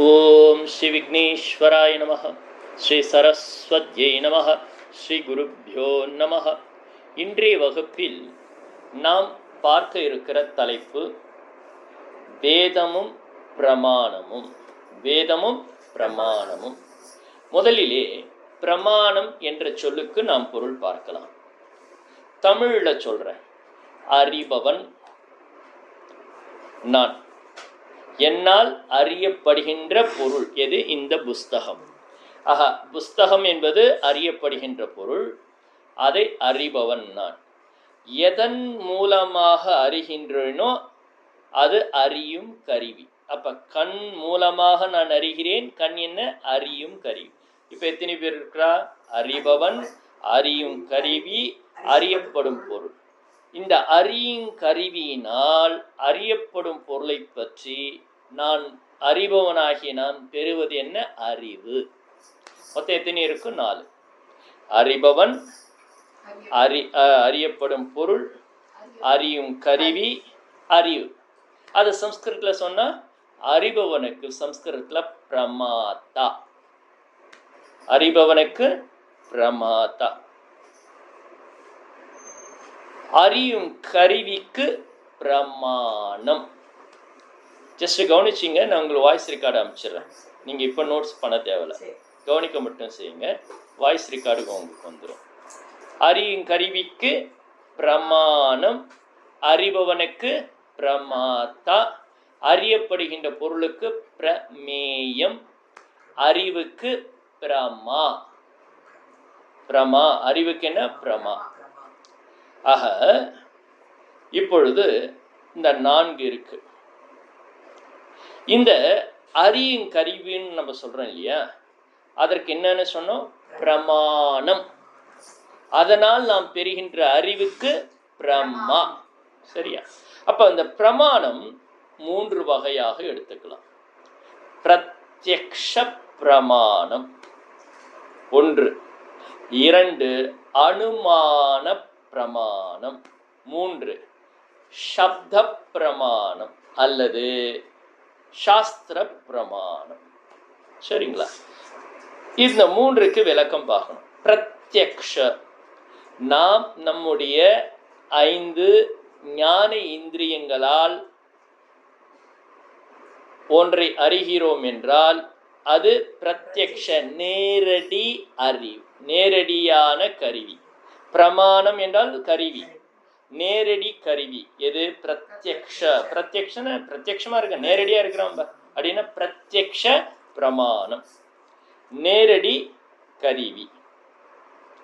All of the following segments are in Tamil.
ஓம் ஸ்ரீ விக்னேஸ்வராய நம ஸ்ரீ சரஸ்வத்யை நம ஸ்ரீ குருப்யோ நம இன்றைய வகுப்பில் நாம் பார்க்க இருக்கிற தலைப்பு வேதமும் பிரமாணமும். வேதமும் பிரமாணமும். முதலிலே பிரமாணம் என்ற சொல்லுக்கு நாம் பொருள் பார்க்கலாம். தமிழில் சொல்கிறேன் அறிபவன் நான். என்னால் அறியப்படுகின்ற பொருள். எது? இந்த புஸ்தகம். ஆஹா புஸ்தகம் என்பது அறியப்படுகின்ற பொருள். அதை அறிபவன் நான். எதன் மூலமாக அறிகின்றேனோ அது அறியும் கருவி. அப்ப கண் மூலமாக நான் அறிகிறேன் கண் என்ன? அறியும் கருவி. இப்ப எத்தனை பேர் இருக்கிறா? அறிபவன் அறியும் கருவி அறியப்படும் பொருள். இந்த அறியும் கருவியினால் அறியப்படும் பொருளை பற்றி நான் அறிபவனாகிய நான் பெறுவது என்ன? அறிவு. மொத்தம் எத்தனை இருக்கும் நாலு. அறிபவன் அறி அறியப்படும் பொருள் அறியும் கருவி அறிவு. அது சம்ஸ்கிருத்தில் சொன்னா அறிபவனுக்கு சம்ஸ்கிருதத்தில் பிரமாதா அறிபவனுக்கு பிரமாதா அறியும் கருவிக்கு பிரமாணம். ஜஸ்ட் கவனிச்சிங்க நான் உங்களுக்கு வாய்ஸ் ரெக்கார்டு அனுப்பிச்சிடுறேன். நீங்கள் இப்போ நோட்ஸ் பண்ண தேவையில்ல. கவனிக்க மட்டும் செய்யுங்க. வாய்ஸ் ரெக்கார்டுக்கு உங்களுக்கு வந்துடும் அறியும் கருவிக்கு பிரமாணம் அறிபவனுக்கு பிரமாதா அறியப்படுகின்ற பொருளுக்கு பிரமேயம் அறிவுக்கு பிரமா. பிரமா அறிவுக்கு என்ன? பிரமா. ஆக இப்பொழுது இந்த நான்கு இருக்கு. இந்த அறியும் கருவின்னு நம்ம சொல்றோம் இல்லையா? அதற்கு என்னன்னு சொன்னோம்? பிரமாணம். அதனால் நாம் பெறுகின்ற அறிவுக்கு பிரமா சரியா? அப்ப அந்த பிரமாணம் மூன்று வகையாக எடுத்துக்கலாம். பிரத்யக்ஷ பிரமாணம். ஒன்று இரண்டு அனுமான பிரமாணம். மூன்று சப்த பிரமாணம். அல்லது சாஸ்திர பிரமாணம் சரிங்களா? இந்த மூன்றுக்கு விளக்கம் பார்க்கணும். பிரத்யக்ஷ. நாம் நம்முடைய ஐந்து ஞான இந்திரியங்களால் ஒன்றை அறிகிறோம் என்றால் அது பிரத்யக்ஷ நேரடி அறிவு நேரடியான கருவி. பிரமாணம் என்றால் கருவி. நேரடி கருவி. எது? பிரத்யக்ஷ. பிரத்யக்ஷன பிரத்யக்ஷமா இருக்க. நேரடியா இருக்கிறோம் அப்படின்னா பிரத்யக்ஷ பிரமாணம். நேரடி கருவி.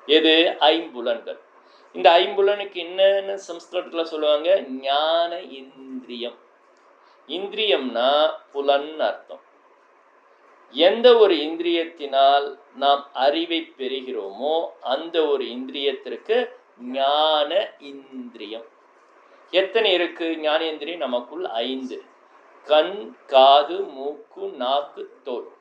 எது? ஐம்புலன்கள். இந்த ஐம்புலனுக்கு என்னன்னு சம்ஸ்கிருதத்தில் சொல்லுவாங்க? ஞான இந்திரியம். இந்திரியம்னா புலன் அர்த்தம். எந்த ஒரு இந்திரியத்தினால் நாம் அறிவை பெறுகிறோமோ அந்த ஒரு இந்திரியத்திற்கு ஞான இந்திரியம். எத்தனை இருக்கு? ஞானேந்திரியம் நமக்குள் ஐந்து. கண் காது மூக்கு நாக்கு தோல்.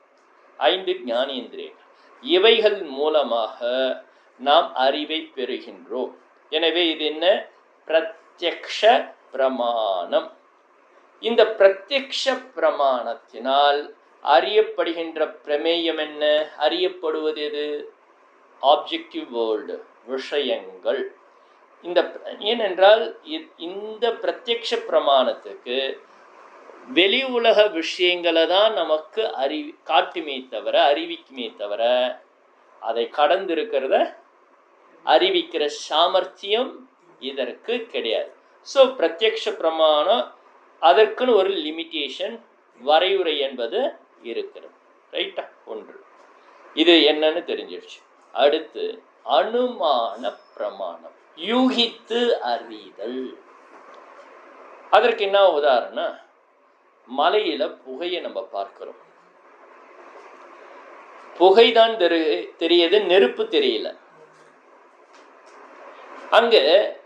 ஐந்து ஞானேந்திரியங்கள். இவைகள் மூலமாக நாம் அறிவை பெறுகின்றோம். எனவே இது என்ன? பிரத்யக்ஷ பிரமாணம். இந்த பிரத்யக்ஷ பிரமாணத்தினால் அறியப்படுகின்ற பிரமேயம் என்ன? அறியப்படுவது எது? ஆப்ஜெக்டிவ் வேர்ல்டு விஷயங்கள். இந்த ஏனென்றால் இ- இந்த பிரத்யக்ஷ பிரமாணத்துக்கு வெளி உலக விஷயங்களை தான் நமக்கு அறிவி காட்டுமே தவிர அறிவிக்குமே தவிர அதை கடந்திருக்கிறத அறிவிக்கிற சாமர்த்தியம் இதற்கு கிடையாது. ஸோ பிரத்யக்ஷ பிரமாணம் அதற்குன்னு ஒரு லிமிட்டேஷன் வரையுறை என்பது இருக்கிறது. ரைட்டா ஒன்று. இது என்னன்னு தெரிஞ்சிடுச்சு அடுத்து அனுமான பிரமாணம் யூகித்து அறிதல். அதற்கு என்ன உதாரணம்? மலையில புகையை நம்ம பார்க்கிறோம். புகைதான் தெரு தெரியுது நெருப்பு தெரியல. அங்க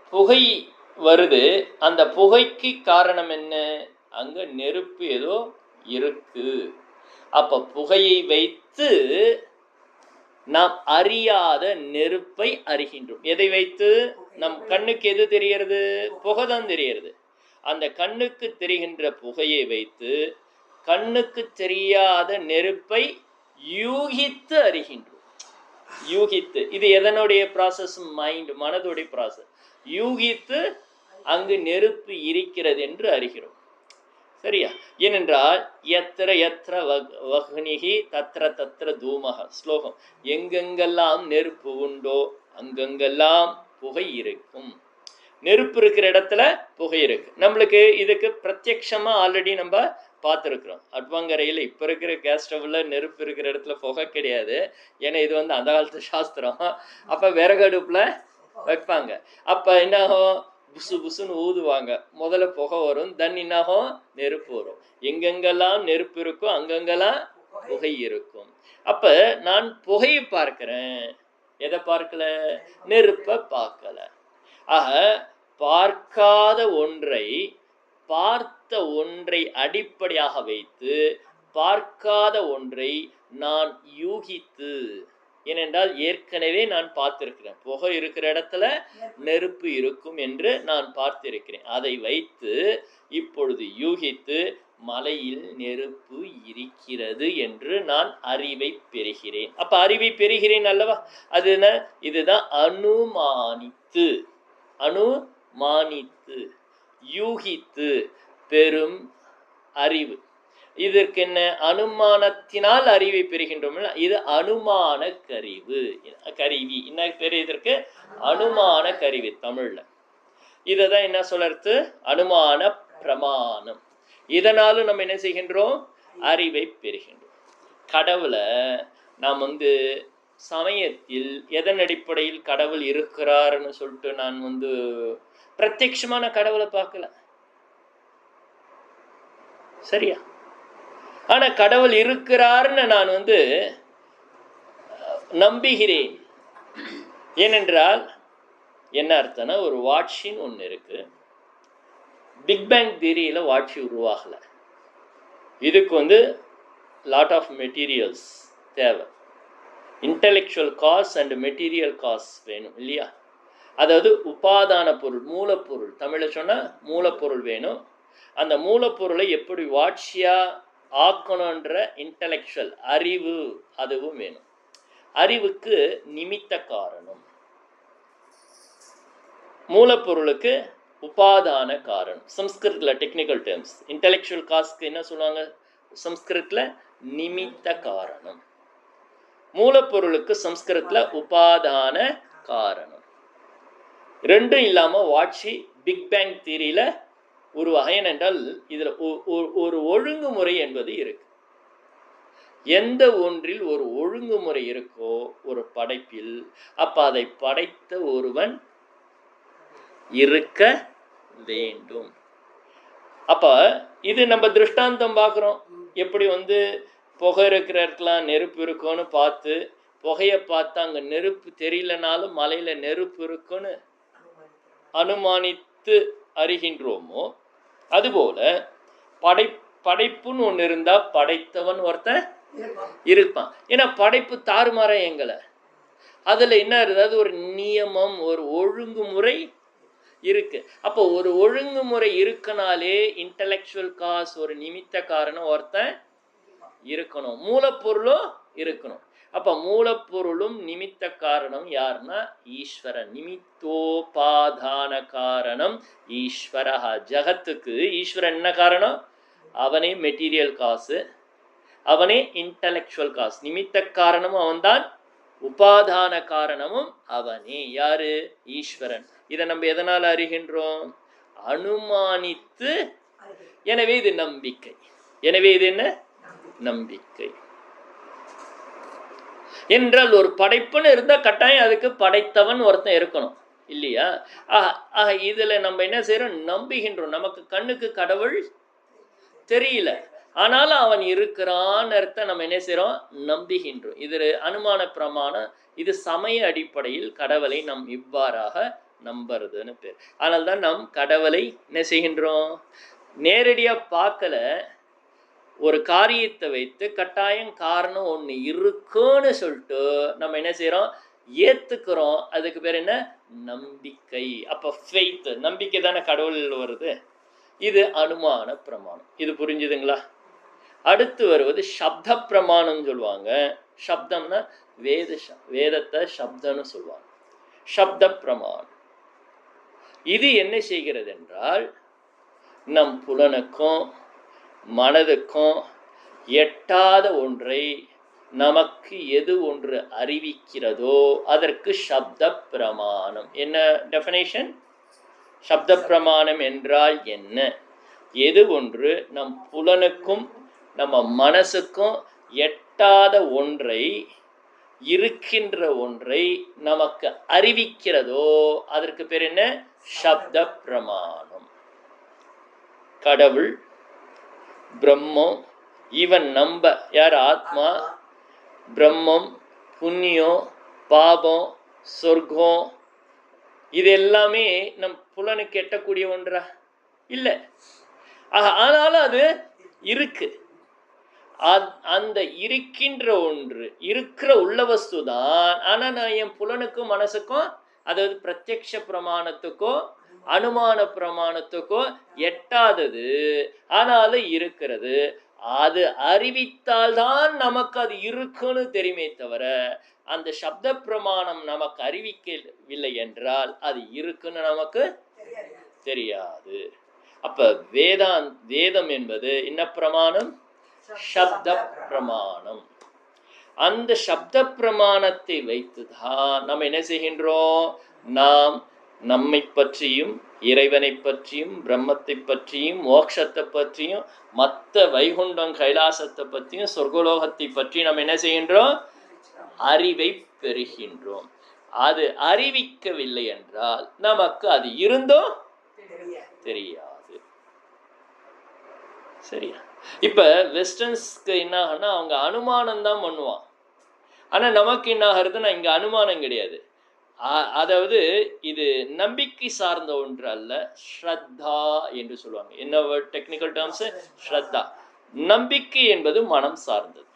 புகை வருது. அந்த புகைக்கு காரணம் என்ன? அங்க நெருப்பு ஏதோ இருக்கு. அப்ப புகையை வைத்து நாம் அறியாத நெருப்பை அறிகின்றோம். எதை வைத்து? நம் கண்ணுக்கு எது தெரிகிறது? புகைதான் தெரிகிறது. அந்த கண்ணுக்கு தெரிகின்ற புகையை வைத்து கண்ணுக்கு தெரியாத நெருப்பை யூகித்து அறிகின்றோம். யூகித்து. இது எதனுடைய ப்ராசஸ் மைண்ட் மனதுடைய ப்ராசஸ் யூகித்து அங்கு நெருப்பு இருக்கிறது என்று அறிகிறோம். சரியா? ஏனென்றால் எத்திர எத்திர வக் தத்திர தத்திர தூமக ஸ்லோகம். எங்கெங்கெல்லாம் நெருப்பு உண்டோ அங்கங்கெல்லாம் புகை இருக்கும். நெருப்பு இருக்கிற இடத்துல புகை இருக்கு. நம்மளுக்கு இதுக்கு பிரத்யக்ஷமா ஆல்ரெடி நம்ம பார்த்துருக்குறோம். அட்வாங்கரையில் இப்போ இருக்கிற கேஸ் ஸ்டவ்ல நெருப்பு இருக்கிற இடத்துல புகை கிடையாது. ஏன்னா இது வந்து அந்த காலத்து சாஸ்திரம். அப்போ விறகு அடுப்பில் வைப்பாங்க. அப்போ என்ன ஆகும்? புசு புசுன்னு ஊதுவாங்க. முதல்ல புகை வரும். தன் என்னாகும் நெருப்பு வரும். எங்கெங்கெல்லாம் நெருப்பு இருக்கோ அங்கங்கெல்லாம் புகை இருக்கும். அப்ப நான் புகையை பார்க்கிறேன். எதை பார்க்கல? நெருப்பை பார்க்கல. ஆக பார்க்காத ஒன்றை பார்த்த ஒன்றை அடிப்படையாக வைத்து பார்க்காத ஒன்றை நான் யூகித்து ஏனென்றால் ஏற்கனவே நான் பார்த்திருக்கிறேன். புகை இருக்கிற இடத்துல நெருப்பு. இருக்கும் என்று நான் பார்த்திருக்கிறேன். அதை வைத்து இப்பொழுது யூகித்து மலையில் நெருப்பு இருக்கிறது என்று நான் அறிவை பெறுகிறேன். அப்ப அறிவை பெறுகிறேன் அல்லவா? அது என்ன? இதுதான் அனுமானித்து அனுமானித்து யூகித்து பெறும் அறிவு. இதற்கு என்ன அனுமானத்தினால் அறிவை பெறுகின்றோம் இது அனுமான கருவு. கருவி என்ன பேர் இதற்கு? அனுமான கருவி தமிழ்ல. இதை தான் என்ன சொல்றது அனுமான பிரமாணம். இதனாலும் நம்ம என்ன செய்கின்றோம்? அறிவை பெறுகின்றோம். கடவுளை நாம் வந்து சமயத்தில் எதன் அடிப்படையில் கடவுள் இருக்கிறாருன்னு சொல்லிட்டு நான் வந்து பிரத்யட்சமான கடவுளை பார்க்கல. சரியா? ஆனா கடவுள் இருக்கிறார்னு நான் வந்து நம்புகிறேன். ஏனென்றால் என்ன அர்த்தம்னா ஒரு வாட்சின்னு ஒன்று இருக்கு. பிக் பேங் தியரியில் வாட்சி உருவாகல. இதுக்கு வந்து லாட் ஆஃப் மெட்டீரியல்ஸ் தேவை. Intellectual cause and material cause வேணும் இல்லையா? அதாவது உபாதான பொருள் மூலப்பொருள். தமிழில் சொன்னால் மூலப்பொருள் வேணும். அந்த மூலப்பொருளை எப்படி வாட்சியாக ஆக்கணுன்ற இன்டலெக்சுவல் அறிவு அதுவும் வேணும். அறிவுக்கு நிமித்த காரணம். மூலப்பொருளுக்கு உபாதான காரணம். சம்ஸ்கிருத்தில் டெக்னிக்கல் டேர்ம்ஸ் இன்டலெக்சுவல் காஸ்க்கு என்ன சொல்லுவாங்க? சம்ஸ்கிருத்தில் நிமித்த காரணம். மூலப்பொருளுக்கு சம்ஸ்கிருத்தில் உபாதான காரணம். ரெண்டும் இல்லாமல் வாட்சி பிக் பேங் ஒரு உருவாக என்றால் இதில் ஒரு ஒழுங்குமுறை என்பது இருக்கு. எந்த ஒன்றில் ஒரு ஒழுங்குமுறை இருக்கோ ஒரு படைப்பில் அப்ப அதை படைத்த ஒருவன் இருக்க வேண்டும். அப்ப இது நம்ம திருஷ்டாந்தம் பார்க்குறோம் எப்படி வந்து புகை இருக்கிற இடத்துல நெருப்பு இருக்கும்னு பார்த்து புகையை பார்த்து அங்கே நெருப்பு தெரியலனாலும் மலையில் நெருப்பு இருக்குன்னு அனுமானித்து அறிகின்றோமோ அதுபோல படை படைப்புன்னு ஒன்று இருந்தா படைத்தவன் ஒருத்தன் இருப்பான். ஏன்னா படைப்பு தாறுமாற எங்களை அதுல என்ன இருக்குது? ஒரு நியமம் ஒரு ஒழுங்குமுறை இருக்கு. அப்போ ஒரு ஒழுங்குமுறை இருக்கனாலே இன்டலெக்சுவல் காஸ் ஒரு நிமித்த காரணம் ஒருத்தன் இருக்கணும். மூலப்பொருளும் இருக்கணும். அப்ப மூலப்பொருளும் நிமித்த காரணம் யாருன்னா ஈஸ்வரன் நிமித்தோபாதான காரணம் ஈஸ்வரஹா. ஜகத்துக்கு ஈஸ்வரன் என்ன காரணம்? அவனே மெட்டீரியல் காசு அவனே இன்டலெக்சுவல் காசு நிமித்த காரணமும் அவன்தான் உபாதான காரணமும் அவனே. யாரு? ஈஸ்வரன். இதை நம்ம எதனால் அறிகின்றோம்? அனுமானித்து. எனவே இது நம்பிக்கை. எனவே இது என்ன? நம்பிக்கை. என்றால் ஒரு படைப்புன்னு இருந்தால் கட்டாயம் அதுக்கு படைத்தவன் ஒருத்தன் இருக்கணும். இல்லையா? ஆஹ் இதில் நம்ம என்ன செய்கிறோம் நம்புகின்றோம். நமக்கு கண்ணுக்கு கடவுள் தெரியல. ஆனாலும் அவன் இருக்கிறான்னு அர்த்தம் நம்ம என்ன செய்கிறோம் நம்புகின்றோம். இது அனுமான பிரமாணம். இது சமய அடிப்படையில் கடவுளை நம் இவ்வாறாக நம்புறதுன்னு பேர். ஆனால் தான் நாம் கடவுளை என்ன செய்கின்றோம்? நேரடியாக பார்க்கல. ஒரு காரியத்தை வைத்து கட்டாயம் காரணம் ஒன்று இருக்குன்னு சொல்லிட்டு நம்ம என்ன செய்கிறோம் ஏற்றுக்கிறோம் அதுக்கு பேர் என்ன? நம்பிக்கை. அப்போ ஃபெய்த் நம்பிக்கை தானே கடவுள் வருது? இது அனுமான பிரமாணம். இது புரிஞ்சுதுங்களா? அடுத்து வருவது சப்த பிரமாணம்னு சொல்லுவாங்க. சப்தம்னா வேத வேதத்தை சப்தம்னு சொல்லுவாங்க. சப்த பிரமாணம். இது என்ன செய்கிறது என்றால் நம் புலனுக்கும் மனதுக்கும் எட்டாத ஒன்றை நமக்கு எது ஒன்று அறிவிக்கிறதோ அதற்கு சப்த பிரமாணம் என்ன டெஃபினேஷன் சப்த பிரமாணம் என்றால் என்ன? எது ஒன்று நம் புலனுக்கும் நம்ம மனசுக்கும் எட்டாத ஒன்றை இருக்கின்ற ஒன்றை நமக்கு அறிவிக்கிறதோ அதற்கு பேர் என்ன? சப்த பிரமாணம் கடவுள் பிரம்மம் ஈவன் நம்ப யார் ஆத்மா? பிரம்மம் புண்ணியம் பாபம் சொர்க்கம். இது எல்லாமே நம் புலனுக்கு எட்டக்கூடிய ஒன்றா? இல்லை. ஆனாலும் அது இருக்கு. அந்த இருக்கின்ற ஒன்று இருக்கிற உள்ள வஸ்து தான் ஆனால் நான் என் புலனுக்கும் மனசுக்கும் அதாவது பிரத்யக்ஷ பிரமாணத்துக்கும் அனுமான பிரமாணத்துக்கோ எட்டாதது. ஆனாலும் இருக்கிறது. அது அறிவித்தால்தான் நமக்கு அது இருக்குன்னு தெரியுமே தவிர அந்த சப்த பிரமாணம் நமக்கு அறிவிக்கவில்லை என்றால் அது இருக்குன்னு நமக்கு தெரியாது. அப்ப வேதாந் வேதம் என்பது என்ன பிரமாணம்? சப்த பிரமாணம் அந்த சப்த பிரமாணத்தை வைத்துதான் நம்ம என்ன செய்கின்றோம்? நாம் நம்மை பற்றியும் இறைவனை பற்றியும் பிரம்மத்தை பற்றியும் மோட்சத்தை பற்றியும் மற்ற வைகுண்டம் கைலாசத்தை பற்றியும் சொர்க்கலோகத்தை பற்றி நம்ம என்ன செய்கின்றோம்? அறிவை பெறுகின்றோம். அது அறிவிக்கவில்லை என்றால் நமக்கு அது இருந்தோ? தெரியாது. சரியா? இப்ப வெஸ்டர்ன்ஸ்க்கு என்ன ஆகும்னா அவங்க அனுமானம் தான் பண்ணுவான். ஆனா நமக்கு என்ன ஆகுறதுன்னா இங்க அனுமானம் கிடையாது. அதாவது இது நம்பிக்கை சார்ந்த ஒன்று அல்ல ஸ்ரத்தா என்று சொல்லுவாங்க. என்ன டெக்னிக்கல் டேர்ம்ஸ் ஸ்ரத்தா. நம்பிக்கை என்பது மனம் சார்ந்தது.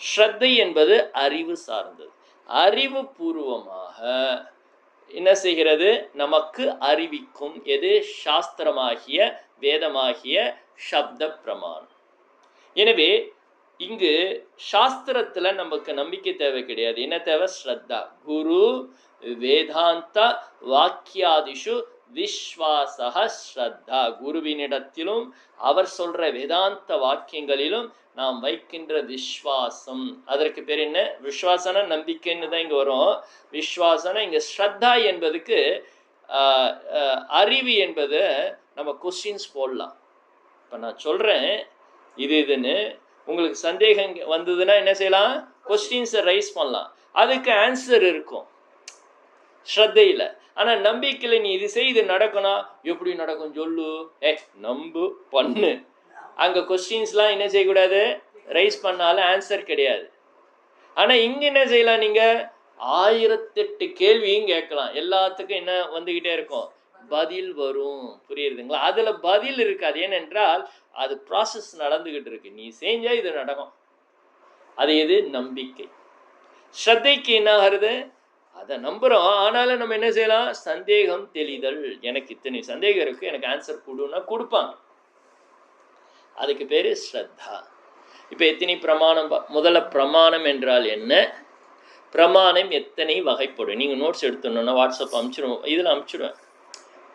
ஸ்ரத்தை என்பது அறிவு சார்ந்தது. அறிவு பூர்வமாக என்ன செய்கிறது? நமக்கு அறிவிக்கும். எது? சாஸ்திரமாகிய வேதமாகிய சப்த பிரமாணம். எனவே இங்கு சாஸ்திரத்துல நமக்கு நம்பிக்கை தேவை கிடையாது. என்ன தேவை? ஸ்ரத்தா. குரு வேதாந்த வாக்கியாதிஷு விஸ்வாசக ஸ்ரத்தா. குருவினிடத்திலும் அவர் சொல்ற வேதாந்த வாக்கியங்களிலும் நாம் வைக்கின்ற விஸ்வாசம். அதற்கு பேர் என்ன? விஸ்வாசன நம்பிக்கைன்னு தான் இங்க வரும். விஸ்வாசன இங்க ஸ்ரத்தா என்பதுக்கு அறிவு என்பது நம்ம கொஸ்டின்ஸ் போடலாம். இப்போ நான் சொல்றேன். இது இதுன்னு உங்களுக்கு சந்தேகம் வந்ததுன்னா என்ன செய்யலாம்? கொஸ்டின்ஸை ரைஸ் பண்ணலாம். அதுக்கு ஆன்சர் இருக்கும். ஸ்ரத்தையில். ஆனால் நம்பிக்கையில் நீ இது செய் இது நடக்கணும் எப்படி நடக்கும் சொல்லு? ஏ நம்பு பண்ணு. அங்கே கொஸ்டின்ஸ்லாம் என்ன செய்யக்கூடாது? ரைஸ் பண்ணாலும் ஆன்சர் கிடையாது. ஆனால் இங்கே என்ன செய்யலாம் நீங்கள் ஆயிரத்தெட்டு கேள்வியும் கேட்கலாம். எல்லாத்துக்கும் என்ன வந்துக்கிட்டே இருக்கும்? பதில் வரும். புரியுதுங்களா? அதில் பதில் இருக்காது. ஏனென்றால் அது ப்ராசஸ் நடந்துக்கிட்டு இருக்கு. நீ செஞ்சால் இது நடக்கும். அது எது? நம்பிக்கை. ஸ்ரத்தைக்கு என்ன ஆகுறது? அதை நம்புகிறோம் ஆனாலும் நம்ம என்ன செய்யலாம்? சந்தேகம் தெளிதல். எனக்கு இத்தனை சந்தேகம் இருக்கு. எனக்கு ஆன்சர் கொடுன்னா கொடுப்பாங்க. அதுக்கு பேர் ஸ்ரத்தா. இப்போ எத்தனை பிரமாணம்? முதல்ல பிரமாணம் என்றால் என்ன? பிரமாணம் எத்தனை வகைப்படும்? நீங்கள் நோட்ஸ் எடுத்துடணும்னா வாட்ஸ்அப் அனுப்பிச்சிடுவோம் இதில் அனுப்பிச்சிடுவேன்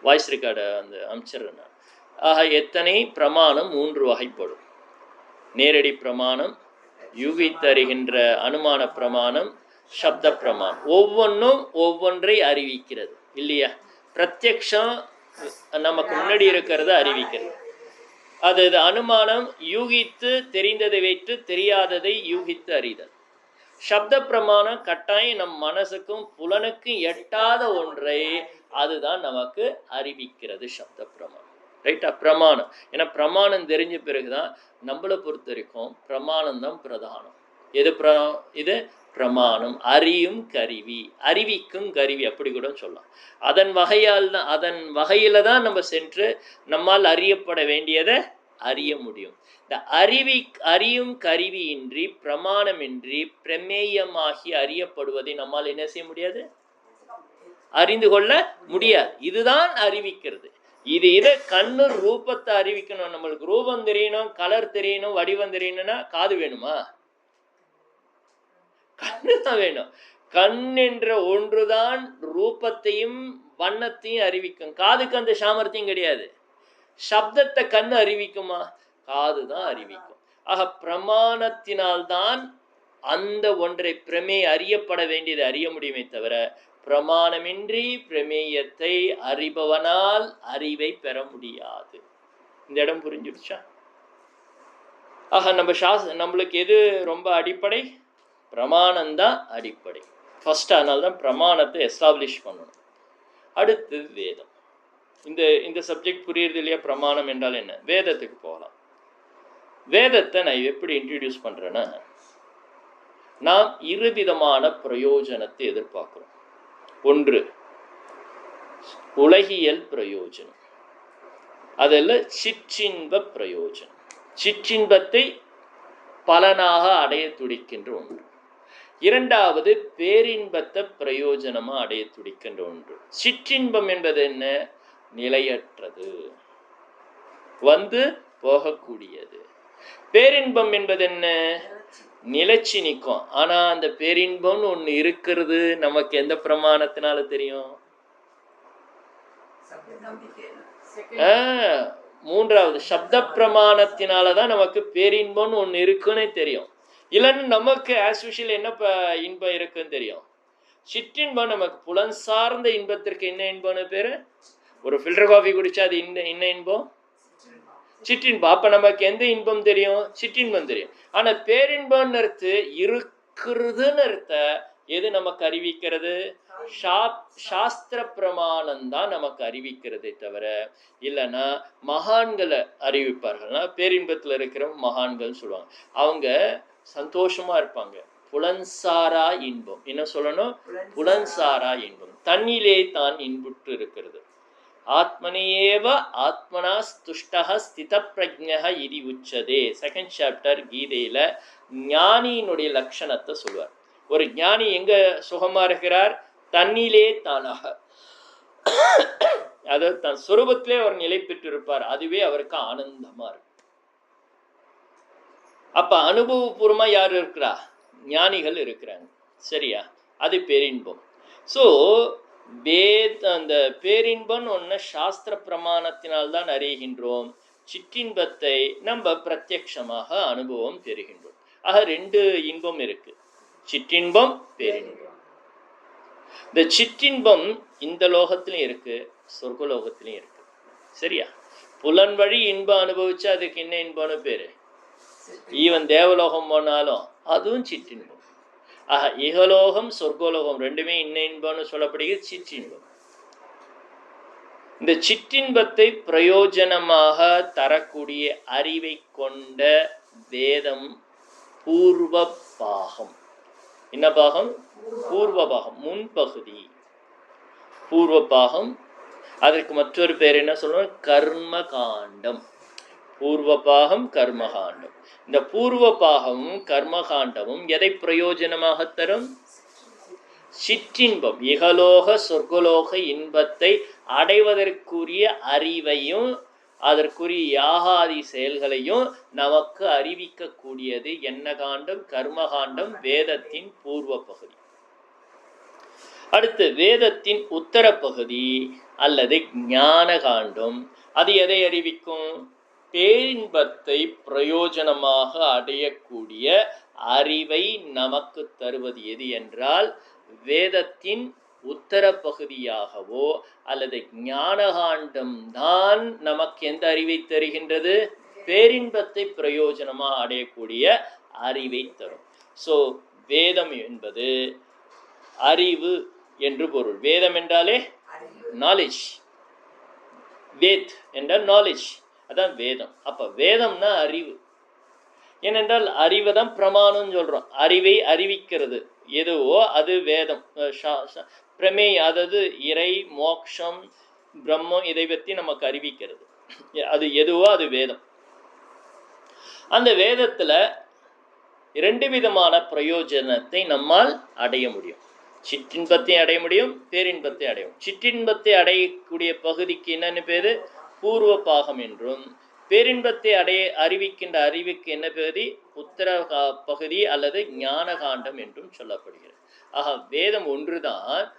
வாய்ஸ் ரெக்கார்டை வந்து அமைச்சிடுறேன் நான். ஆக எத்தனை பிரமாணம் மூன்று வகைப்படும். நேரடி பிரமாணம் யூகித்தருகின்ற அனுமான பிரமாணம் சப்த பிரமாணம். ஒவ்வொன்றும் ஒவ்வொன்றை அறிவிக்கிறது இல்லையா? பிரத்யக்ஷம் நமக்கு முன்னாடி இருக்கிறத அறிவிக்கிறது. அது இது அனுமானம் யூகித்து தெரிந்ததை வைத்து தெரியாததை யூகித்து அறிதல். சப்த பிரமாணம் கட்டாயம் நம் மனசுக்கும் புலனுக்கும் எட்டாத ஒன்றை அதுதான் நமக்கு அறிவிக்கிறது சப்த பிரமாணம் ரைட்டா பிரமாணம். ஏன்னா பிரமாணம் தெரிஞ்ச பிறகுதான் நம்மளை பொறுத்த வரைக்கும் பிரமாணம் தான் பிரதானம். எது பிர இது? பிரமாணம். அறியும் கருவி. அறிவிக்கும் கருவி அப்படி கூட சொல்லலாம். அதன் வகையால் தான் அதன் வகையில தான் நம்ம சென்று நம்மால் அறியப்பட வேண்டியதை அறிய முடியும். இந்த அறிவி அறியும் கருவியின்றி பிரமாணமின்றி பிரமேயமாகி அறியப்படுவதை நம்மால் என்ன செய்ய முடியாது? அறிந்து கொள்ள முடியாது. இதுதான் அறிவிக்கிறது. இது இதை கண்ணு ரூபத்தை அறிவிக்கணும். நம்மளுக்கு ரூபம் தெரியணும் கலர் தெரியணும் வடிவம் தெரியணும்னா காது வேணுமா? கண்ணு தான் வேணும். கண் என்ற ஒன்றுதான் ரூபத்தையும் வண்ணத்தையும் அறிவிக்கும். காதுக்கு அந்த சாமர்த்தியம் கிடையாது. சப்தத்தை கண்ணு அறிவிக்குமா? காது தான் அறிவிக்கும். ஆக பிரமாணத்தினால்தான் அந்த ஒன்றை பிரமே அறியப்பட வேண்டியது அறிய முடியுமே தவிர பிரமாணமின்றி பிரமேயத்தை அறிபவனால் அறிவை பெற முடியாது. இந்த இடம் புரிஞ்சிடுச்சா? ஆக நம்ம சாஸ் நம்மளுக்கு எது ரொம்ப அடிப்படை? பிரமாணம்தான் அடிப்படை. ஃபர்ஸ்ட் அதனால தான் பிரமாணத்தை எஸ்டாப்ளிஷ் பண்ணணும். அடுத்து வேதம். இந்த இந்த சப்ஜெக்ட் புரியுறது இல்லையா? பிரமாணம் என்றால் என்ன? வேதத்துக்கு போகலாம். வேதத்தை நான் எப்படி இன்ட்ரடியூஸ் பண்ணுறேன்னா நாம் இருவிதமான பிரயோஜனத்தை எதிர்பார்க்கிறோம். ஒன்று உலகியல் பிரயோஜனம். அதில் சிற்றின்ப பிரயோஜனம். சிற்றின்பத்தை பலனாக அடைய துடிக்கின்ற ஒன்று. இரண்டாவது பேரின்பத்தை பிரயோஜனமா அடைய துடிக்கின்ற ஒன்று. சிற்றின்பம் என்பது என்ன? நிலையற்றது. வந்து போகக்கூடியது. பேரின்பம் என்பது என்ன நிலைச்சி நிற்கும். ஆனா அந்த பேரின்பம்னு ஒண்ணு இருக்கிறது நமக்கு எந்த பிரமாணத்தினால தெரியும்? மூன்றாவது சப்த பிரமாணத்தினால தான் நமக்கு பேரின்பம்னு ஒண்ணு இருக்குன்னு தெரியும். இல்லைன்னு நமக்கு ஆஸ் யூஷுவல் என்ன இன்பம் இருக்குன்னு தெரியும். சிற்றின்பம் நமக்கு புலன் சார்ந்த இன்பத்திற்கு என்ன இன்பம்னு பேரு? ஒரு ஃபில்டர் காஃபி குடிச்சா அது இன்ன என்ன இன்பம்? சிற்றின்பம். அப்ப நமக்கு எந்த இன்பம் தெரியும்? சிற்றின்பம் தெரியும். ஆனா பேரின்பம்னு அர்த்து இருக்கிறதுன்னு அர்த்த எது நமக்கு அறிவிக்கிறது? சாஸ்திர பிரமாணம் தான் நமக்கு அறிவிக்கிறதே தவிர இல்லைன்னா மகான்களை அறிவிப்பார்கள்னா பேரின்பத்துல இருக்கிற மகான்கள் சொல்லுவாங்க. அவங்க சந்தோஷமா இருப்பாங்க. புலன்சாரா இன்பம். என்ன சொல்லணும்? புலன்சாரா. இன்பம். தன்னிலே தான் இன்புற்று இருக்கிறது. ஆத்மனேவ ஆத்மனா ஸ்துஷ்டः ஸ்தித பிரஜக இது உச்சதே. செகண்ட் சாப்டர் கீதையில ஞானியினுடைய லட்சணத்தை சொல்வார் ஒரு ஞானி எங்க சுகமா இருக்கிறார்? தன்னிலே தானாக. அது தன் சுரூபத்திலே அவர் நிலை பெற்றிருப்பார். அதுவே அவருக்கு ஆனந்தமா இருக்கும். அப்ப அனுபவபூர்வமா யார் இருக்கிறா? ஞானிகள் இருக்கிறாங்க. சரியா? அது பேரின்பம். ஸோ வேத் அந்த பேரின்பம் ஒன்று சாஸ்திர பிரமாணத்தினால்தான் அறிகின்றோம். சிற்றின்பத்தை நம்ம பிரத்யக்ஷமாக அனுபவம் பெறுகின்றோம். ஆக ரெண்டு இன்பம் இருக்கு. சிற்றின்பம் பேரின்பம். இந்த சிற்றின்பம் இந்த லோகத்திலும் இருக்கு சொர்க்கலோகத்திலும் இருக்கு. சரியா? புலன் வழி இன்பம் அனுபவிச்சா அதுக்கு என்ன இன்பம்னு பேரு? ஈவன் தேவலோகம் போனாலும் அதுவும் சிற்றின்பம். ஆக இகலோகம் சொர்க்கலோகம் ரெண்டுமே இன்ன இன்பம்னு சொல்லப்படுகிறது சிற்றின்பம். இந்த சிற்றின்பத்தை பிரயோஜனமாக தரக்கூடிய அறிவை கொண்ட வேதம் பூர்வ பாகம் என்ன பாகம்? பூர்வ பாகம் முன்பகுதி. பூர்வ பாகம் அதற்கு மற்றொரு பேர் என்ன சொல்லுவோம் கர்ம காண்டம் பூர்வ பாகம் கர்மகாண்டம். இந்த பூர்வ பாகமும் கர்மகாண்டமும் எதை பிரயோஜனமாக தரும்? சிற்றின்பம் இகலோக சொர்க்கலோக இன்பத்தை அடைவதற்குரிய அறிவையும் அதற்குரிய யாகாதி செயல்களையும் நமக்கு அறிவிக்கக்கூடியது என்ன காண்டம் கர்மகாண்டம் வேதத்தின் பூர்வ பகுதி அடுத்து வேதத்தின் உத்தர பகுதி அல்லது ஞான காண்டம் அது எதை அறிவிக்கும்? பேரின்பத்தை பிரயோஜனமாக அடையக்கூடிய அறிவை நமக்கு தருவது எது என்றால் வேதத்தின் உத்தர பகுதியாகவோ அல்லது ஞானகாண்டம் தான் நமக்கு எந்த அறிவை தருகின்றது? பேரின்பத்தை பிரயோஜனமாக அடையக்கூடிய அறிவை தரும். ஸோ வேதம் என்பது அறிவு என்று பொருள். வேதம் என்றாலே நாலேஜ் வேத் என்றால் நாலேஜ் அதான் வேதம். அப்ப வேதம்னா அறிவு. ஏனென்றால் அறிவை தான் பிரமாணம்னு சொல்றோம். அறிவை அறிவிக்கிறது. எதுவோ அது வேதம். பிரமே அதாவது இறை மோக்ஷம் பிரம்மம் இதை பற்றி நமக்கு அறிவிக்கிறது. அது எதுவோ அது வேதம். அந்த வேதத்துல இரண்டு விதமான பிரயோஜனத்தை நம்மால் அடைய முடியும். சிற்றின்பத்தை அடைய முடியும் பேரின்பத்தை அடையும் சிற்றின்பத்தை அடையக்கூடிய பகுதிக்கு என்னன்னு பேர்? பூர்வ பாகம் என்றும் பேரின்பத்தை அடைய அறிவிக்கின்ற அறிவுக்கு என்ன பகுதி? உத்தர கா- பகுதி அல்லது ஞான காண்டம் என்றும் சொல்லப்படுகிறது. ஆக வேதம் ஒன்றுதான்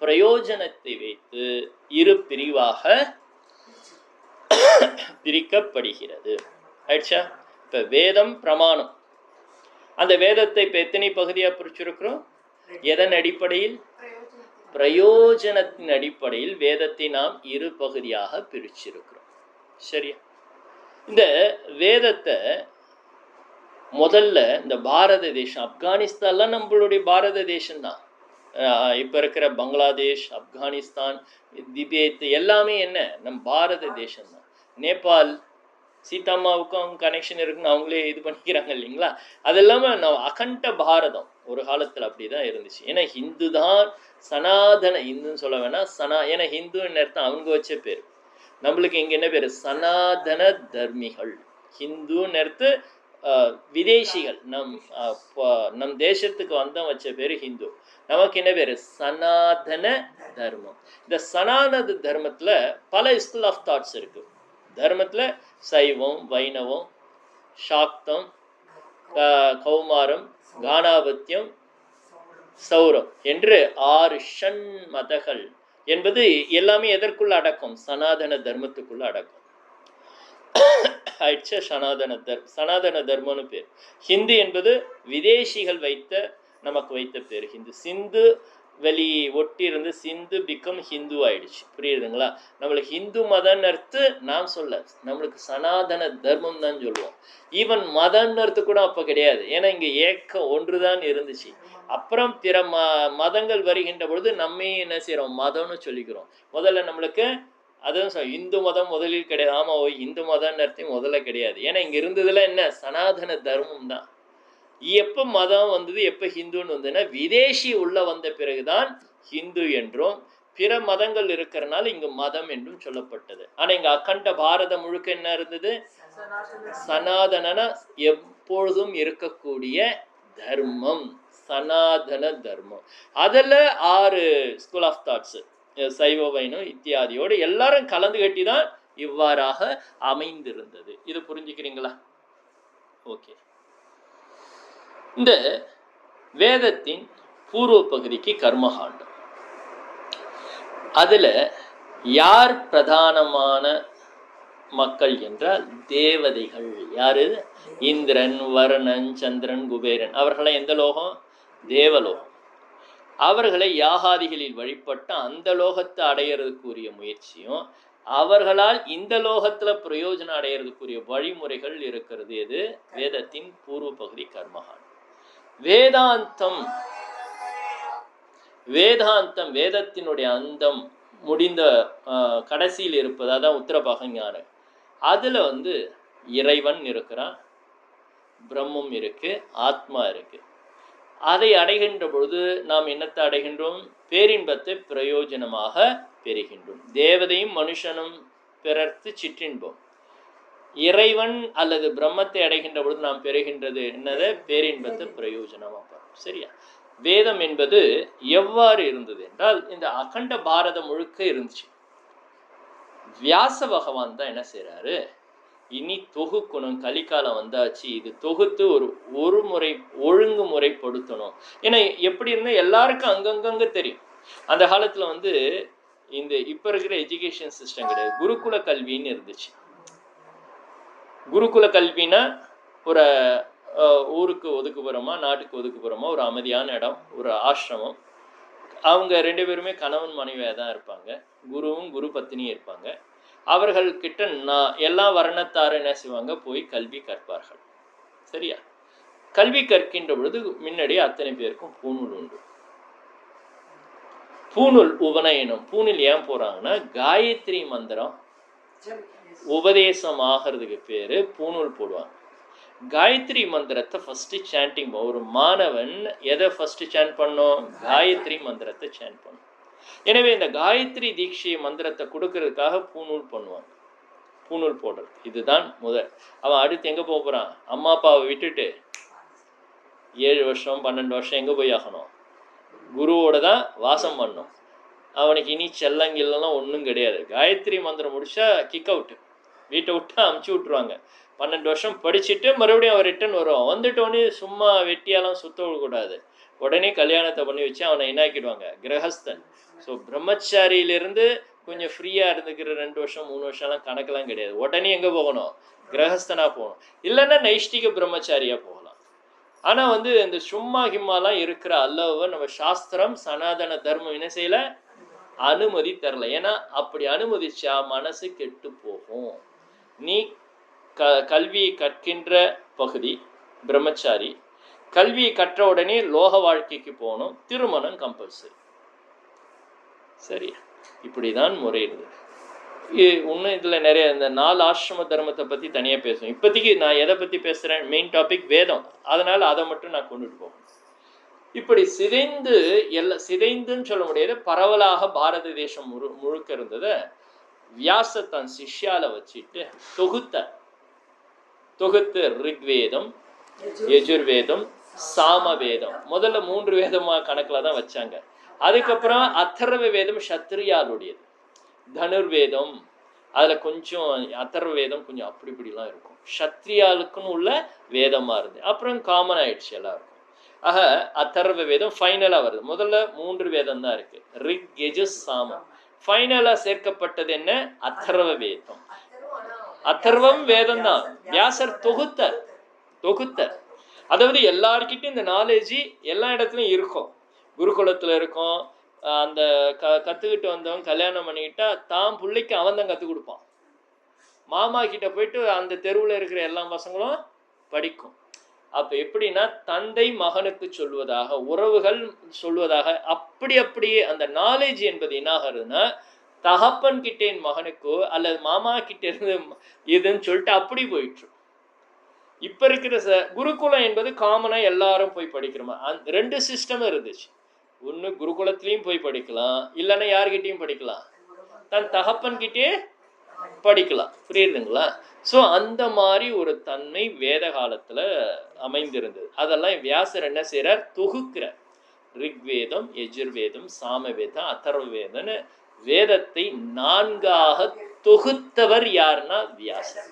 பிரயோஜனத்தை வைத்து இரு பிரிவாக பிரிக்கப்படுகிறது. ஆயிடுச்சா? இப்ப வேதம் பிரமாணம். அந்த வேதத்தை இப்ப எத்தனை பகுதியா பிரிச்சிருக்கிறோம்? எதன் அடிப்படையில்? பிரயோஜனத்தின் அடிப்படையில் வேதத்தை நாம் இரு பகுதியாக பிரிச்சிருக்கிறோம். சரியா? இந்த வேதத்தை முதல்ல இந்த பாரத தேசம் ஆப்கானிஸ்தான்லாம் நம்மளுடைய பாரத தேசம்தான். தான் இப்ப இருக்கிற பங்களாதேஷ் ஆப்கானிஸ்தான் திபேத் எல்லாமே என்ன? நம் பாரத தேசம்தான். நேபாள் சீதாம்மாவுக்கும் கனெக்ஷன் இருக்குன்னு அவங்களே இது பண்ணிக்கிறாங்க இல்லைங்களா? அது இல்லாமல் நம்ம அகண்ட பாரதம் ஒரு காலத்தில் அப்படி தான் இருந்துச்சு. ஏன்னா ஹிந்து தான் சனாதன இந்துன்னு சொல்ல வேணாம் சனா ஏன்னா ஹிந்துன்னு அர்த்தம் அவங்க வச்ச பேர். நம்மளுக்கு இங்கே என்ன பேர்? சனாதன தர்மிகள். ஹிந்துன்னு அர்த்து ஆஹ், விதேசிகள். நம் நம் தேசத்துக்கு வந்தவன் வச்ச பேர் ஹிந்து. நமக்கு என்ன பேர்? சனாதன தர்மம். இந்த சனாதன தர்மத்தில் பல ஸ்கூல் ஆஃப் தாட்ஸ் இருக்கு. தர்மத்தில் சைவம் வைணவம் சாக்தம் ஆஹ், கௌமாரம் கானாபத்தியம் சௌரம் என்று ஆறு ஷண் மதகள் என்பது எல்லாமே எதற்குள்ள அடக்கம்? சனாதன தர்மத்துக்குள்ள அடக்கம். ஆயிடுச்சு சனாதன தர்ம சனாதன தர்மம்னு பேர். ஹிந்து என்பது விதேசிகள் வைத்த நமக்கு வைத்த பேர். ஹிந்து சிந்து வெளி ஒட்டி இருந்து சிந்து பிகம் ஹிந்து ஆயிடுச்சு. புரியுதுங்களா? நம்மளுக்கு ஹிந்து மதம்னு அர்த்து நாம் சொல்ல நம்மளுக்கு சனாதன தர்மம் தான் சொல்லுவோம். ஈவன் மதம்னு அர்த்து கூட அப்போ கிடையாது. ஏன்னா இங்கே ஏக்கம் ஒன்று தான் இருந்துச்சு. அப்புறம் பிற ம மதங்கள் வருகின்ற பொழுது நம்மையும் என்ன செய்கிறோம் மதம்னு சொல்லிக்கிறோம். முதல்ல நம்மளுக்கு அதுவும் இந்து மதம் முதலில் கிடையாது. ஆமாம் ஓய் இந்து மதம்னு அர்த்தம் முதல்ல கிடையாது. ஏன்னா இங்கே இருந்ததுல என்ன? சனாதன தர்மம் தான். எப்போ மதம் வந்தது எப்போ ஹிந்துன்னு வந்ததுன்னா விதேசி உள்ளே வந்த பிறகுதான் ஹிந்து என்றும் பிற மதங்கள் இருக்கிறனால இங்கு மதம் என்றும் சொல்லப்பட்டது. ஆனால் இங்கே அக்கண்ட பாரதம் முழுக்க என்ன இருந்தது? சனாதன எப்பொழுதும் இருக்கக்கூடிய தர்மம் சனாதன தர்மம். அதில் ஆறு ஸ்கூல் ஆஃப் தாட்ஸ் சைவ வைணம் இத்தியாதியோடு எல்லாரும் கலந்து கட்டி தான் இவ்வாறாக அமைந்திருந்தது. இது புரிஞ்சுக்கிறீங்களா? ஓகே இந்த வேதத்தின் பூர்வ பகுதிக்கு கர்மகாண்டம். அதுல யார் பிரதானமான மக்கள் என்றால் தேவதைகள். யாரு? இந்திரன் வருணன் சந்திரன் குபேரன். அவர்களாம் எந்த லோகம்? தேவலோகம். அவர்களை யாகாதிகளில் வழிபட்ட அந்த லோகத்தை அடையிறதுக்குரிய முயற்சியும் அவர்களால் இந்த லோகத்துல பிரயோஜனம் அடையிறதுக்குரிய வழிமுறைகள் இருக்கிறது எது? வேதத்தின் பூர்வ பகுதி கர்மகான் வேதாந்தம். வேதாந்தம் வேதத்தினுடைய அந்தம் முடிந்த கடைசியில் இருப்பது அதான் உத்தரபாக ஞானம் அதுல வந்து இறைவன் இருக்கிறான் பிரம்மம் இருக்கு ஆத்மா இருக்கு. அதை அடைகின்ற பொழுது நாம் என்னத்தை அடைகின்றோம்? பேரின்பத்தை பிரயோஜனமாக பெறுகின்றோம். தேவதையும் மனுஷனும் பிறர்த்து சிற்றின்போம். இறைவன் அல்லது பிரம்மத்தை அடைகின்ற பொழுது நாம் பெறுகின்றது என்னது? பேரின்பத்தை பிரயோஜனமாக பார்ப்போம். சரியா? வேதம் என்பது எவ்வாறு இருந்தது என்றால் இந்த அகண்ட பாரதம் முழுக்க இருந்துச்சு. வியாச பகவான் தான் என்ன செய்யறாரு இனி தொகுக்கணும் கலிக்காலம் வந்தாச்சு. இது தொகுத்து ஒரு ஒரு முறை ஒழுங்கு முறைப்படுத்தணும். ஏன்னா எப்படி இருந்தால் எல்லாருக்கும் அங்கங்கங்க தெரியும். அந்த காலத்தில் வந்து இந்த இப்போ இருக்கிற எஜுகேஷன் சிஸ்டம் கிடையாது. குருகுல கல்வின்னு இருந்துச்சு. குருகுல கல்வினா ஒரு ஊருக்கு ஒதுக்குப்புறமா நாட்டுக்கு ஒதுக்குப்புறமா ஒரு அமைதியான இடம் ஒரு ஆசிரமம். அவங்க ரெண்டு பேருமே கணவன் மனைவியாக தான் இருப்பாங்க. குருவும் குரு பத்தினியும் இருப்பாங்க. அவர்கள்கிட்ட நான் எல்லா வர்ணத்தாரும் என்ன செய்வாங்க? போய் கல்வி கற்பார்கள். சரியா? கல்வி கற்கின்ற பொழுது முன்னாடி அத்தனை பேருக்கும் பூணூல் உண்டு. பூணூல் உபநயனம். பூணில் ஏன் போகிறாங்கன்னா காயத்ரி மந்திரம் உபதேசம் ஆகிறதுக்கு பேரு பூணூல் போடுவாங்க. காயத்ரி மந்திரத்தை ஃபஸ்ட்டு சாண்டிங் ஒரு மாணவன் எதை ஃபஸ்ட்டு சாண்ட் பண்ணும்? காயத்ரி மந்திரத்தை சாண்ட் பண்ணும். எனவே இந்த காயத்ரி தீட்சை மந்திரத்தை கொடுக்கறதுக்காக பூணூல் பண்ணுவாங்க. பூணூல் போடுறது. இதுதான் முதல். அவன் அடுத்து எங்க போக போறான்? அம்மா அப்பாவை விட்டுட்டு ஏழு வருஷம் பன்னெண்டு வருஷம் எங்க போய் ஆகணும்? குருவோட தான் வாசம் பண்ணும் அவனுக்கு இனி செல்லங்கில்லாம் ஒன்றும் கிடையாது. காயத்ரி மந்திரம் முடிச்சா கிக் அவுட்டு வீட்டை விட்டு அமுச்சு விட்ருவாங்க பன்னெண்டு வருஷம் படிச்சுட்டு மறுபடியும் அவன் ரிட்டர்ன் வருவான். வந்துட்டோன்னே சும்மா வெட்டியாலாம் சுத்த விடக்கூடாது. உடனே கல்யாணத்தை பண்ணி வச்சு அவனை என்னாக்கிடுவாங்க கிரகஸ்தன். ஸோ பிரம்மச்சாரியிலிருந்து கொஞ்சம் ஃப்ரீயாக இருந்துக்கிற ரெண்டு வருஷம் மூணு வருஷம்லாம் கணக்கெல்லாம் கிடையாது. உடனே எங்கே போகணும்? கிரகஸ்தனாக போகணும். இல்லைன்னா நைஷ்டிக பிரம்மச்சாரியாக போகலாம். ஆனால் வந்து இந்த சும்மா கிம்மாலாம் இருக்கிற அல்லவை நம்ம சாஸ்திரம் சனாதன தர்மம் என்ன செய்யலை? அனுமதி தரல. ஏன்னா அப்படி அனுமதிச்சா மனசு கெட்டு போகும். நீ க கல்வியை கற்கின்ற பகுதி பிரம்மச்சாரி கல்வியை கற்ற உடனே லோக வாழ்க்கைக்கு போகணும். திருமணம் கம்பல்சரி சரியா இப்படிதான் முறை இருந்தது இன்னும் இதில் நிறைய இந்த நாலு ஆசிரம தர்மத்தை பற்றி தனியாக பேசுவோம். இப்போதைக்கு நான் எதை பற்றி பேசுகிறேன் மெயின் டாபிக் வேதம். அதனால் அதை மட்டும் நான் கொண்டுட்டு போகணும். இப்படி சிதைந்து எல்லா சிதைந்துன்னு சொல்ல முடியாது பரவலாக பாரத தேசம் முழு முழுக்க இருந்ததை வியாச தன் சிஷ்யால வச்சுட்டு தொகுத்த தொகுத்து ரிக்வேதம் யஜுர்வேதம் சாமவேதம். முதல்ல மூன்று வேதமா கணக்கில் தான் வச்சாங்க. அதுக்கப்புறம் அத்தர்வ வேதம் சத்ரியாளுடையது தனுர்வேதம் அதில் கொஞ்சம் அத்தர்வ வேதம் கொஞ்சம் அப்படி இப்படிலாம் இருக்கும். சத்ரியாளுக்குன்னு உள்ள வேதமாக இருந்தது. அப்புறம் காமன் ஆயிடுச்சு எல்லாருக்கும். ஆக அத்தர்வ வேதம் ஃபைனலாக வருது. முதல்ல மூன்று வேதம் தான் இருக்கு. ரிக் யஜுஸ் சாமம். ஃபைனலாக சேர்க்கப்பட்டது என்ன? அத்தர்வ வேதம். அத்தர்வம் வேதம் தான் வியாசர் தொகுத்த தொகுத்த அதாவது எல்லார்கிட்டையும் இந்த நாலேஜ் எல்லா இடத்துலையும் இருக்கும். குருகுலத்தில் இருக்கும். அந்த க கற்றுக்கிட்டு வந்தவன் கல்யாணம் பண்ணிக்கிட்டா தான் பிள்ளைக்கு அவன் தான் கற்றுக் கொடுப்பான். மாமா கிட்ட போயிட்டு அந்த தெருவில் இருக்கிற எல்லா பசங்களும் படிக்கும். அப்போ எப்படின்னா தந்தை மகனுக்கு சொல்வதாக உறவுகள் சொல்வதாக அப்படி அப்படியே அந்த நாலேஜ் என்பது என்ன ஆகுதுன்னா தகப்பன் கிட்டே என் மகனுக்கோ அல்லது மாமா கிட்ட இருந்து இதுன்னு சொல்லிட்டு அப்படி போயிட்டு இப்போ இருக்கிற ச குருகுலம் என்பது காமனாக எல்லாரும் போய் படிக்கிறோமா? அந்த ரெண்டு சிஸ்டம் இருந்துச்சு. ஒன்று குருகுலத்துலேயும் போய் படிக்கலாம் இல்லைன்னா யார்கிட்டையும் படிக்கலாம். தன் தகப்பன்கிட்டே படிக்கலாம். புரியுதுங்களா? ஸோ அந்த மாதிரி ஒரு தன்மை வேத காலத்தில் அமைந்திருந்தது. அதெல்லாம் வியாசர் என்ன செய்கிறார் தொகுக்கிறார். ரிக்வேதம் எஜுர்வேதம் சாமவேதம் அதர்வ வேதத்தை நான்காக தொகுத்தவர் யாருன்னா வியாசர்.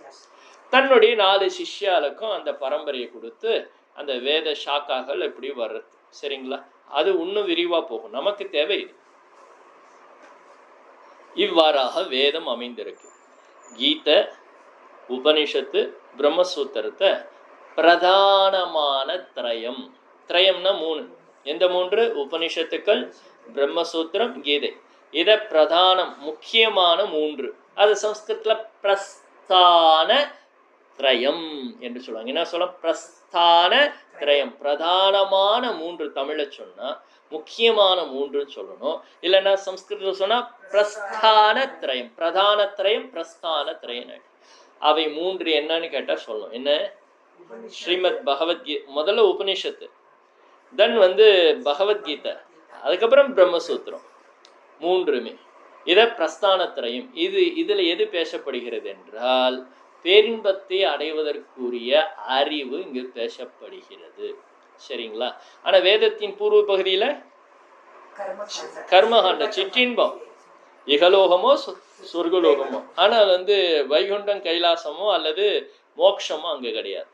தன்னுடைய நாலு சிஷ்யாளுக்கும் அந்த பரம்பரையை கொடுத்து அந்த வேத சாக்காக்கள் எப்படி வர்றது? சரிங்களா? அது இன்னும் விரிவாக போகும். நமக்கு தேவை இது. இவ்வாறாக வேதம் அமைந்திருக்கு. கீதை உபனிஷத்து பிரம்மசூத்திரத்தை பிரதானமான திரயம். திரயம்னா மூணு. எந்த மூன்று? உபனிஷத்துக்கள் பிரம்மசூத்திரம் கீதை. இதை பிரதானம் முக்கியமான மூன்று. அது சம்ஸ்கிருத்தில் பிரஸ்தான திரயம் என்று சொல்லுவாங்க. என்ன சொல்ல? பிரஸ்தான திரயம். பிரதானமான மூன்று தமிழை சொன்னா முக்கியமான மூன்றுன்னு சொல்லணும். இல்லைன்னா சம்ஸ்கிருதத்தில் சொன்னா பிரஸ்தான திரயம். பிரதான திரயம் பிரஸ்தான திரயம் அவை மூன்று என்னன்னு கேட்டா சொல்லணும். என்ன? ஸ்ரீமத் பகவத்கீ முதல்ல உபனிஷத்து தென் வந்து பகவத்கீதை. அதுக்கப்புறம் பிரம்மசூத்திரம். மூன்றுமே. இதை பிரஸ்தானத்திரையும் இது இதில் எது பேசப்படுகிறது என்றால் பேரின்பத்தை அடைவதற்குரிய அறிவு இங்கு பேசப்படுகிறது. சரிங்களா? ஆனால் வேதத்தின் பூர்வ பகுதியில் கர்மகாண்ட சிற்றின்பம். இகலோகமோ சொர்க்கலோகமோ. ஆனால் வந்து வைகுண்டம் கைலாசமோ அல்லது மோட்சமோ அங்கே கிடையாது.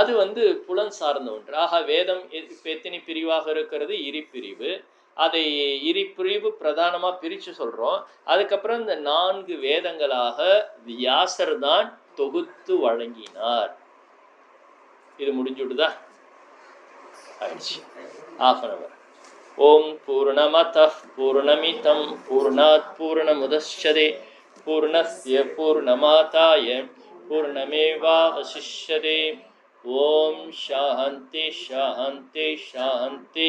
அது வந்து புலன் சார்ந்த ஒன்று. ஆக வேதம் இப்ப எத்தனை பிரிவாக இருக்கிறது? இரு பிரிவு அதை இரு பிரிவு பிரதானமாக பிரித்து சொல்கிறோம் அதுக்கப்புறம் இந்த நான்கு வேதங்களாக வியாசர் தான் தொகுத்து வழங்கினார். இது முடிஞ்சுடுதா? ஆயிடுச்சு. ஆஃப் அன் அவர் ஓம் பூர்ணமத பூர்ணமிதம் பூர்ணாத் பூர்ணமுதச்சதே பூர்ணஸ்ய பூர்ணமாதாய பூர்ணமேவாவசிஷ்யதே. ஓம் சாந்தி சாந்தி சாந்தி